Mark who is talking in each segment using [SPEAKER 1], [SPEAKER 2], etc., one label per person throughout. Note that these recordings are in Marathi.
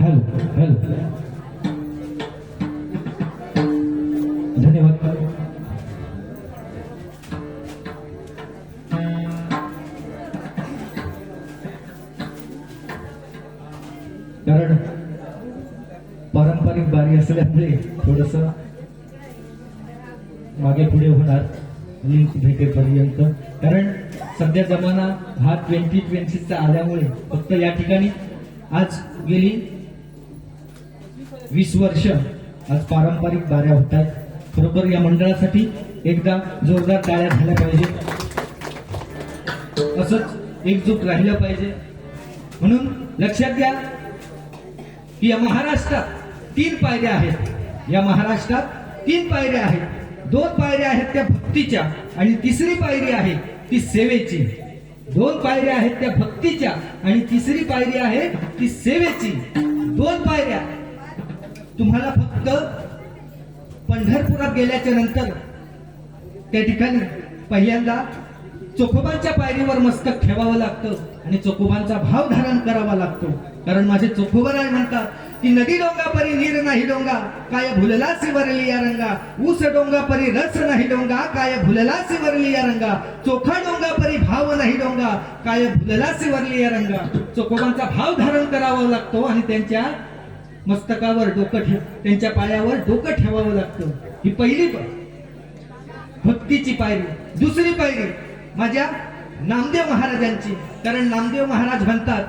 [SPEAKER 1] Hello hello. धन्यवाद. कारण पारंपरिक बारी असल्यामुळे थोडस मागे पुढे होणार लिंक भेटेपर्यंत. कारण सध्या जमाना हा ट्वेंटी ट्वेंटीचा आल्यामुळे फक्त या ठिकाणी आज गेली. वीस वर्ष आज पारंपरिक बाऱ्या होत आहेत बरोबर या मंडळासाठी एकदा जोरदार टाळ्या झाल्या पाहिजे. असंच एकजूट राहिलं पाहिजे. म्हणून लक्षात घ्या की या महाराष्ट्रात तीन पायऱ्या आहेत. या महाराष्ट्रात तीन पायऱ्या आहेत. दोन पायऱ्या आहेत त्या भक्तीच्या आणि तिसरी पायरी आहे ती सेवेची. दोन पायऱ्या आहेत त्या भक्तीच्या आणि तिसरी पायरी आहे ती सेवेची. दोन पायऱ्या तुम्हाला फक्त पंढरपुरात गेल्याच्यानंतर त्या ठिकाणी पहिल्यांदा चोखोबांच्या पायरीवर मस्तक ठेवावं लागतं आणि चोखोबांचा भाव धारण करावा लागतो. कारण माझे चोखोबराय म्हणतात की नदी डोंगा परी नीर नाही डोंगा काय भुलला सिवरली या रंगा? ऊस डोंगा परी रस नाही डोंगा काय भुलला सिवरली या रंगा? चोखा डोंगा परी भाव नाही डोंगा काय भुलला सिवरली या रंगा? चोखोबांचा भाव धारण करावा लागतो आणि त्यांच्या मस्तकावर डोकं ठेव त्यांच्या पायावर डोकं ठेवावं लागतं. ही पहिली पायरी भक्तीची पायरी. दुसरी पायरी माझ्या नामदेव महाराजांची. कारण नामदेव महाराज म्हणतात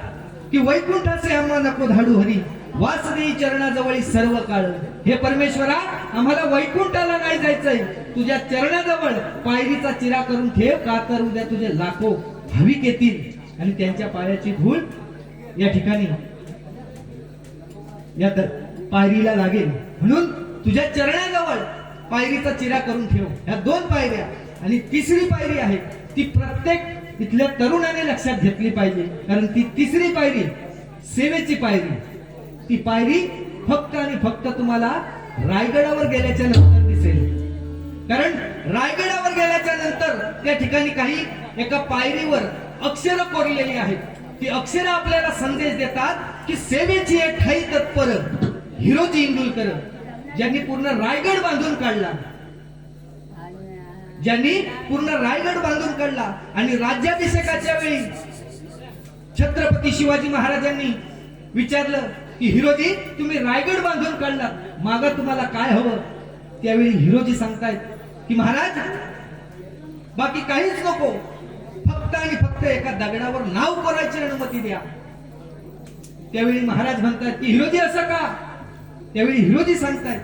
[SPEAKER 1] की वैकुंठाचे आम्हा नको धाडू हरी. वासदेई चरणाजवळी सर्व काळ. हे परमेश्वरा आम्हाला वैकुंठाला नाही जायचंय. तुझ्या चरणाजवळ पायरीचा चिरा करून ठेव का तर उद्या तुझे लाखो भाविक येतील. आणि त्यांच्या पायाची धूळ या ठिकाणी या तर पायरीला लागेल. म्हणून तुझ्या चरणाजवळ पायरीचा चिरा करून ठेव. ह्या दोन पायऱ्या आणि तिसरी पायरी आहे. ती प्रत्येक इथल्या तरुणाने लक्षात घेतली पाहिजे. कारण ती तिसरी पायरी सेवेची पायरी ती पायरी फक्त आणि फक्त तुम्हाला रायगडावर गेल्याच्यानंतर दिसेल. कारण रायगडावर गेल्याच्यानंतर त्या ठिकाणी काही एका पायरीवर अक्षर कोरलेली आहेत. ती अक्षर आपल्याला संदेश देतात की सेवेची एक ठाई तत्पर हिरोजी इंदुलकर ज्यांनी पूर्ण रायगड बांधून काढला. ज्यांनी पूर्ण रायगड बांधून काढला आणि राज्याभिषेकाच्या वेळी छत्रपती शिवाजी महाराजांनी विचारलं की हिरोजी तुम्ही रायगड बांधून काढला. माग तुम्हाला काय हवं? त्यावेळी हिरोजी सांगतायत की महाराज बाकी काहीच नको. फक्त आणि फक्त एका दगडावर नाव करायची अनुमती द्या. त्यावेळी महाराज म्हणतात की हिरोजी असं का? त्यावेळी हिरोजी सांगतायत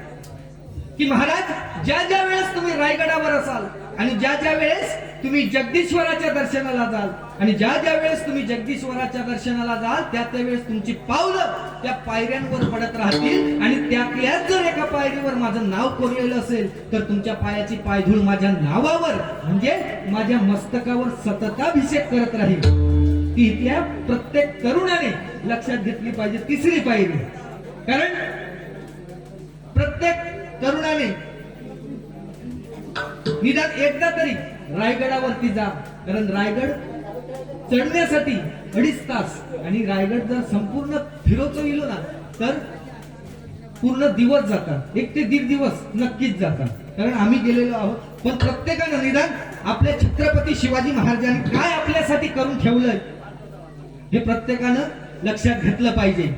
[SPEAKER 1] की महाराज ज्या ज्या वेळेस तुम्ही रायगडावर असाल आणि ज्या ज्या वेळेस तुम्ही जगदीश्वराच्या दर्शनाला जाल आणि ज्या ज्या वेळेस तुम्ही जगदीश्वराच्या दर्शनाला जाल त्या त्या वेळेस तुमची पावलं त्या पायऱ्यांवर पडत राहतील आणि त्यातल्याच जर एका पायरीवर माझं नाव कोरलेलं असेल तर तुमच्या पायाची पायधूळ माझ्या नावावर म्हणजे माझ्या मस्तकावर सतताभिषेक करत राहील. ती त्या प्रत्येक तरुणाने लक्षात घेतली पाहिजे तिसरी पायरी. कारण प्रत्येक तरुणाने निदान एकदा तरी रायगडावरती जा. कारण रायगड चढण्यासाठी अडीच तास आणि रायगड जर संपूर्ण फिरवतो गेलो ना तर पूर्ण दिवस जातात. एक ते दीड दिवस नक्कीच जातात. कारण आम्ही गेलेलो आहोत. पण प्रत्येकानं निदान आपल्या छत्रपती शिवाजी महाराजांनी काय आपल्यासाठी करून ठेवलंय हे प्रत्येकानं लक्षात घेतलं पाहिजे.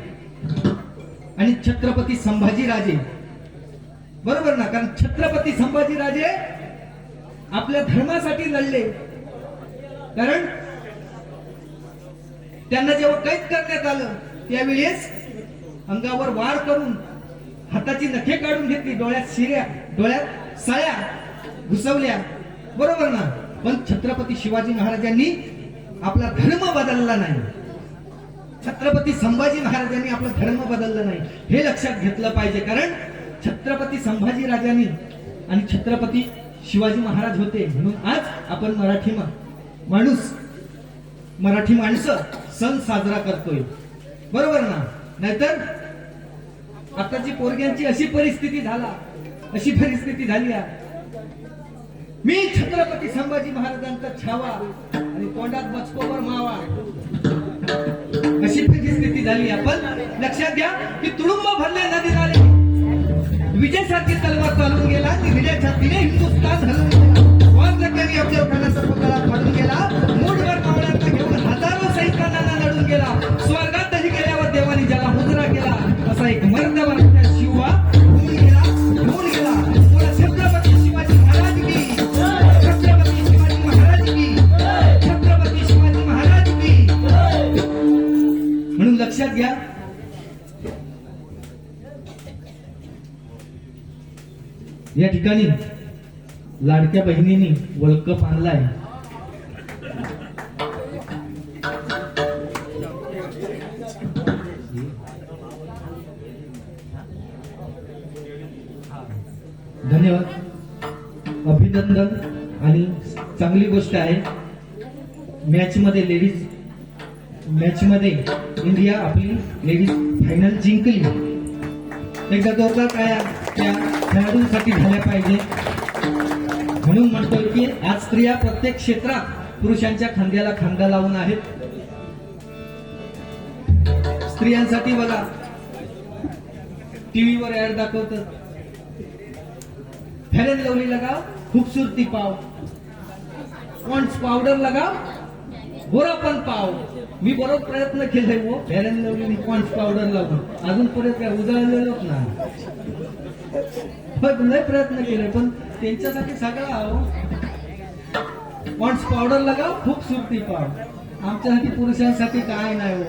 [SPEAKER 1] आणि छत्रपती संभाजीराजे. बरोबर ना? कारण छत्रपती संभाजीराजे आपल्या धर्मासाठी लढले. कारण त्यांना जेव्हा कैद करण्यात आलं त्यावेळेस अंगावर वार करून हाताची नखे काढून घेतली डोळ्यात शिऱ्या डोळ्यात साया घुसवल्या. बरोबर ना? पण छत्रपती शिवाजी महाराजांनी आपला धर्म बदलला नाही. छत्रपती संभाजी महाराजांनी आपला धर्म बदलला नाही. हे लक्षात घेतलं पाहिजे कारण छत्रपती संभाजी राजांनी आणि छत्रपती शिवाजी महाराज होते म्हणून आज आपण मराठी माणूस मराठी माणसं सण साजरा करतोय. बरोबर ना? नाहीतर आताची पोरग्यांची अशी परिस्थिती झाला अशी परिस्थिती झाली आहे. मी छत्रपती संभाजी महाराजांचा छावा आणि तोंडात बचकोवर मावा. अशी परिस्थिती झाली आपण लक्षात घ्या की तुडुंब भरले नदी नाले. विजयसारखी तलवार चालून गेला की विजय छातीने हिंदुस्थान हलवून वारकरी अफजल खाना सर्व कला फाडून गेला? मूठभर मावळ्यांना घेऊन हजारो सैनिकांना लढून गेला. स्वर्गातही गेल्यावर देवानी ज्याला मुजरा केला असा एक मर्दवराच्या या ठिकाणी लाडक्या बहिणींनी वर्ल्ड कप आणलाय धन्यवाद. अभिनंदन आणि चांगली गोष्ट आहे मॅच मध्ये लेडीज मॅच मध्ये इंडिया आपली लेडीज फायनल जिंकली. एकदा जोरदार काय त्या खेळाडूंसाठी झाल्या पाहिजे. म्हणून म्हणतोय की आज स्त्रिया प्रत्येक क्षेत्रात पुरुषांच्या खांद्याला खांदा लावून आहेत. स्त्रियांसाठी बघा टीव्हीवर ऍड दाखवत. फॅरेन लवली लगाव खूबसूरती पाव. पॉन्ड्स पावडर लगाव गोरापण पाव. मी बरोबर प्रयत्न केले वो फेरन लावली लवली पावडर लावून अजून परत काय उजळलेलोच ना पण लय प्रयत्न केले पण त्यांच्यासाठी सगळं आहो पॉन्ड्स पावडर लगाव खूबसूरती पाव आमच्यासाठी पुरुषांसाठी काय नाही हो.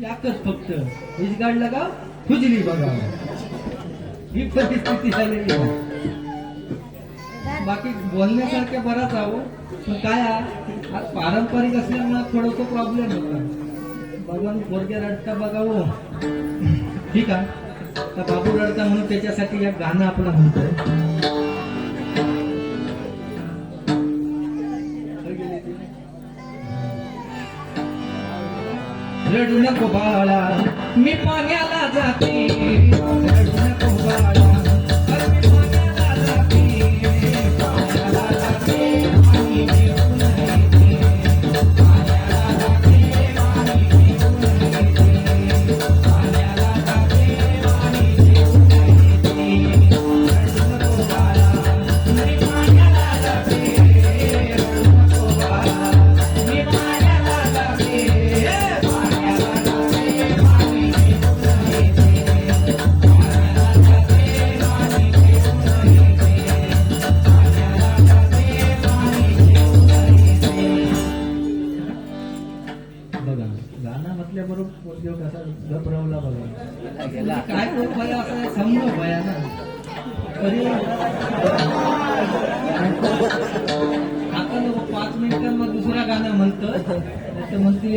[SPEAKER 1] याकच फक्त. हिजगाड लगाव खुजली बघा ही परिस्थिती झालेली बाकी बोलण्यासारख्या बराच आहो पण काय आज पारंपरिक असल्यामुळे थोडस प्रॉब्लेम होता भगवान पोरगे रडता बघावं हो. ठीक आहे. तर बाबू रडता म्हणून त्याच्यासाठी या गाणं आपलं म्हणतोय. रडू नको बाळा. मी पाण्याला जाते.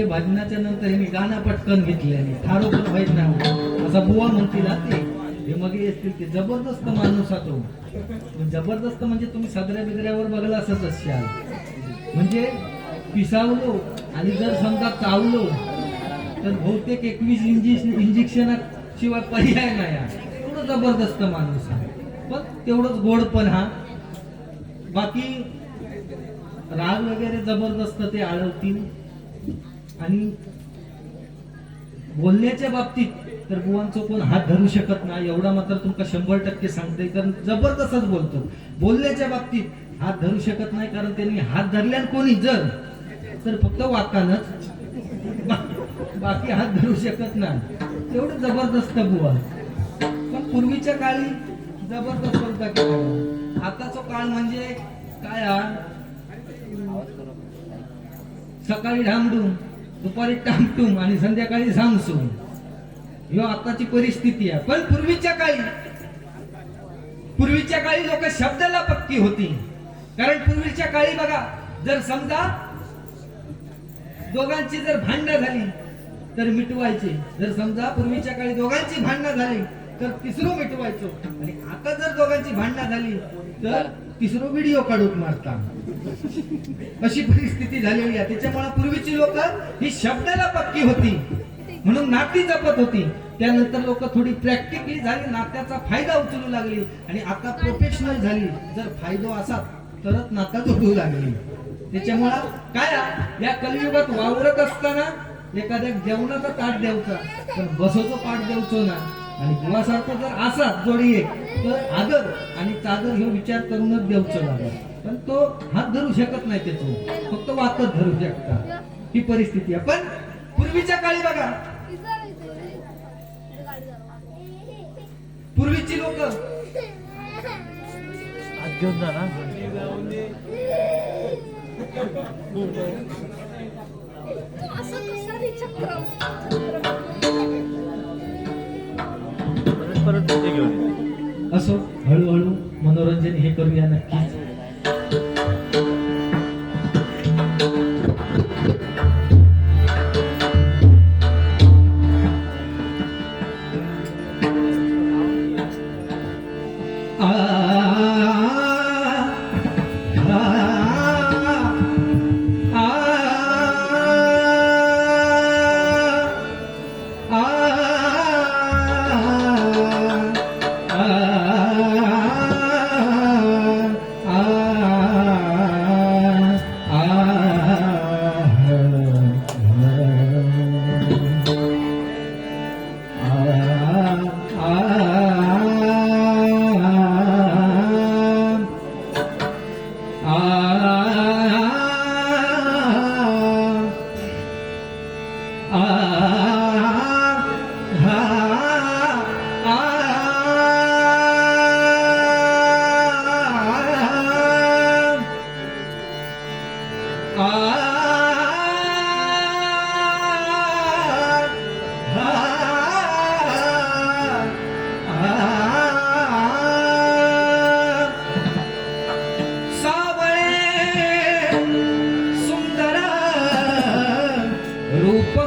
[SPEAKER 1] तर हे नंतर मी गाणं पटकन घेतले ठारो पण व्हायच नाही असा बुवा म्हणतील ते हे मग येतील ते जबरदस्त माणूस हा तो. जबरदस्त म्हणजे तुम्ही सदऱ्या बिदऱ्यावर बघला असंच असाल. म्हणजे पिसावलो आणि जर समजा चावलो तर बहुतेक एकवीस इंजेक्शन इंजेक्शन शिवाय पर्याय नाही एवढं जबरदस्त माणूस आहे पण तेवढंच गोड पण हा. बाकी राग वगैरे जबरदस्त ते आळवतील. आणि बोलण्याच्या बाबतीत तर बुवांचं कोण हात धरू शकत नाही एवढा मात्र तुमका शंभर टक्के सांगते कारण जबरदस्तच बोलतो. बोलण्याच्या बाबतीत हात धरू शकत नाही कारण त्यांनी हात धरल्यान कोणी जर तर फक्त वाकानच. बाकी हात धरू शकत नाही. तेवढं जबरदस्त बुवा. पण पूर्वीच्या काळी जबरदस्त होता की आताचा काळ म्हणजे काय सकाळी ढांबडून. दुपारी टामटूम आणि संध्याकाळी झामसूम ह्यो आताची परिस्थिती आहे. पण पूर्वीच्या काळी पूर्वीच्या काळी लोक शब्दाला पक्की होती. कारण पूर्वीच्या काळी बघा जर समजा दोघांची जर भांडणं झाली तर मिटवायचे. जर समजा पूर्वीच्या काळी दोघांची भांडणं झाली तर तिसरं मिटवायचं. आणि आता जर दोघांची भांडणं झाली तर तिसरं व्हिडिओ काढून मारता अशी परिस्थिती झालेली आहे. त्याच्यामुळे पूर्वीची लोक ही शब्दाला पक्की होती. म्हणून नाती जपत होती. त्यानंतर लोक थोडी प्रॅक्टिकली झाली नात्याचा फायदा उचलू लागली. आणि आता प्रोफेशनल झाली. जर फायदा असा तरच नाता जोडू लागली. त्याच्यामुळं काय या कलियुगात वावरत असताना एखाद्या जेवणाचा ताट द्यायचा पण बसवतो पाठ द्यायचो ना. आणि जीवासारखं जर असा जोडी एक तर आदर आणि चादर हे विचार करूनच देऊचं लागला पण तो हात धरू शकत नाही त्याचं फक्त वाकत धरू शकता. ही परिस्थिती आहे. पण पूर्वीच्या काळी बघा. पूर्वीची लोक.
[SPEAKER 2] ना परत घेऊन
[SPEAKER 1] असो हळूहळू मनोरंजन हे करूया नक्की. grupo.